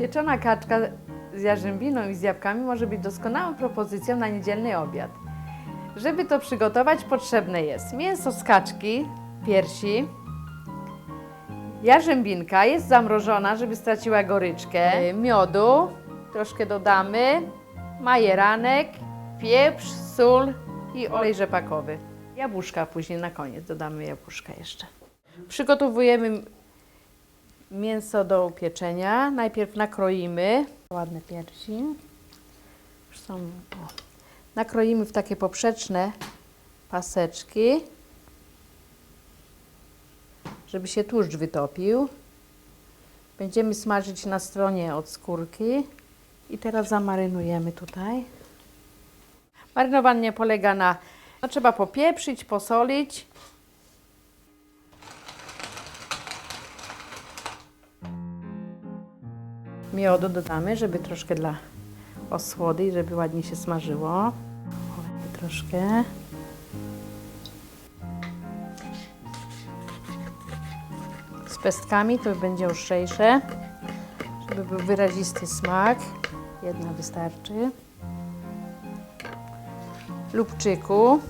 Pieczona kaczka z jarzębiną i z jabłkami może być doskonałą propozycją na niedzielny obiad. Żeby to przygotować, potrzebne jest mięso z kaczki, piersi, jarzębinka jest zamrożona, żeby straciła goryczkę, y, miodu, troszkę dodamy, majeranek, pieprz, sól i olej rzepakowy. Jabłuszka później na koniec dodamy jabłuszka jeszcze. Przygotowujemy mięso do upieczenia. Najpierw nakroimy ładne piersi. Już są, o. Nakroimy w takie poprzeczne paseczki, żeby się tłuszcz wytopił. Będziemy smażyć na stronie od skórki. I teraz zamarynujemy tutaj. Marynowanie polega na, no trzeba popieprzyć, posolić. Miodu dodamy, żeby troszkę dla osłody i żeby ładnie się smażyło. Troszkę. Z pestkami to będzie ostrzejsze, żeby był wyrazisty smak. Jedna wystarczy. Lubczyku.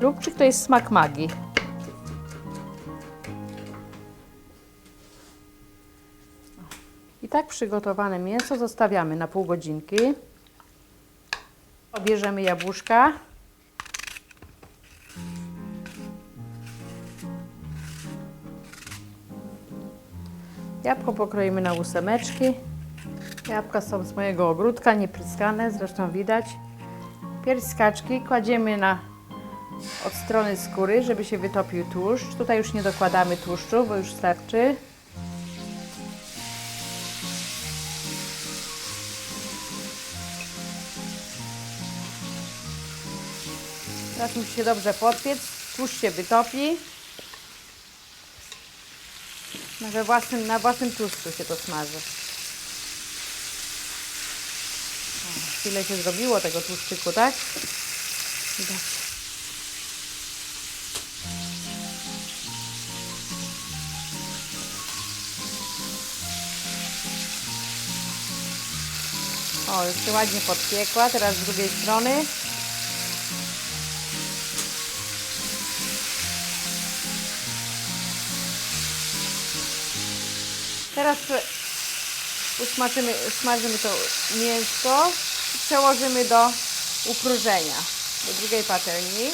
Lubczyk to jest smak magii. I tak przygotowane mięso zostawiamy na pół godzinki. Obierzemy jabłuszka. Jabłko pokroimy na ósemeczki. Jabłka są z mojego ogródka, niepryskane, zresztą widać. Pierś z kaczki kładziemy na od strony skóry, żeby się wytopił tłuszcz. Tutaj już nie dokładamy tłuszczu, bo już starczy. Teraz musi się dobrze podpiec, tłuszcz się wytopi. Na własnym, na własnym tłuszczu się to smaży. O, chwilę się zrobiło tego tłuszczyku, tak? Widać. O, już się ładnie podpiekła, teraz z drugiej strony. Teraz prze- usmażymy, smażymy to mięsko i przełożymy do upróżenia, do drugiej patelni.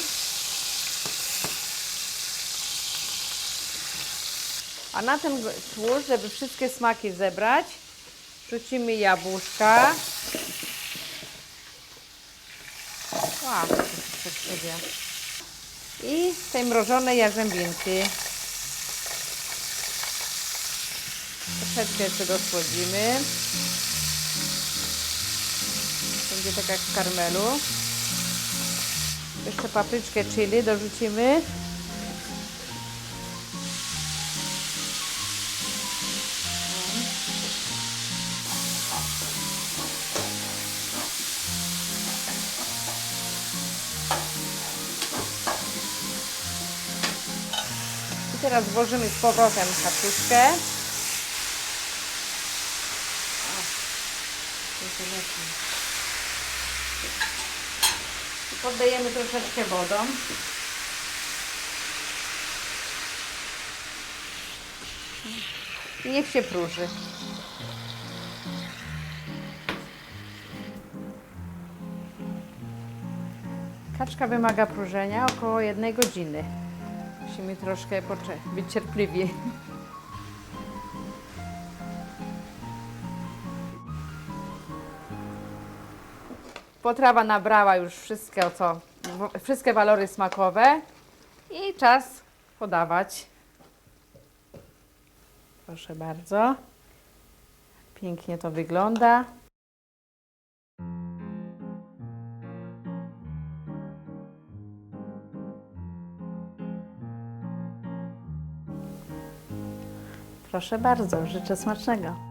A na ten tłuszcz, żeby wszystkie smaki zebrać, rzucimy jabłuszka. I te mrożone jarzębinki. Troszeczkę jeszcze dosłodzimy. Będzie tak jak w karmelu. Jeszcze papryczkę chili dorzucimy. I teraz włożymy z powrotem kapustkę. I Poddajemy troszeczkę wodą. I niech się próży. Kaczka wymaga próżenia około jednej godziny. Musimy troszkę być cierpliwi. Potrawa nabrała już wszystkie, co, wszystkie walory smakowe i czas podawać. Proszę bardzo. Pięknie to wygląda. Proszę bardzo, życzę smacznego.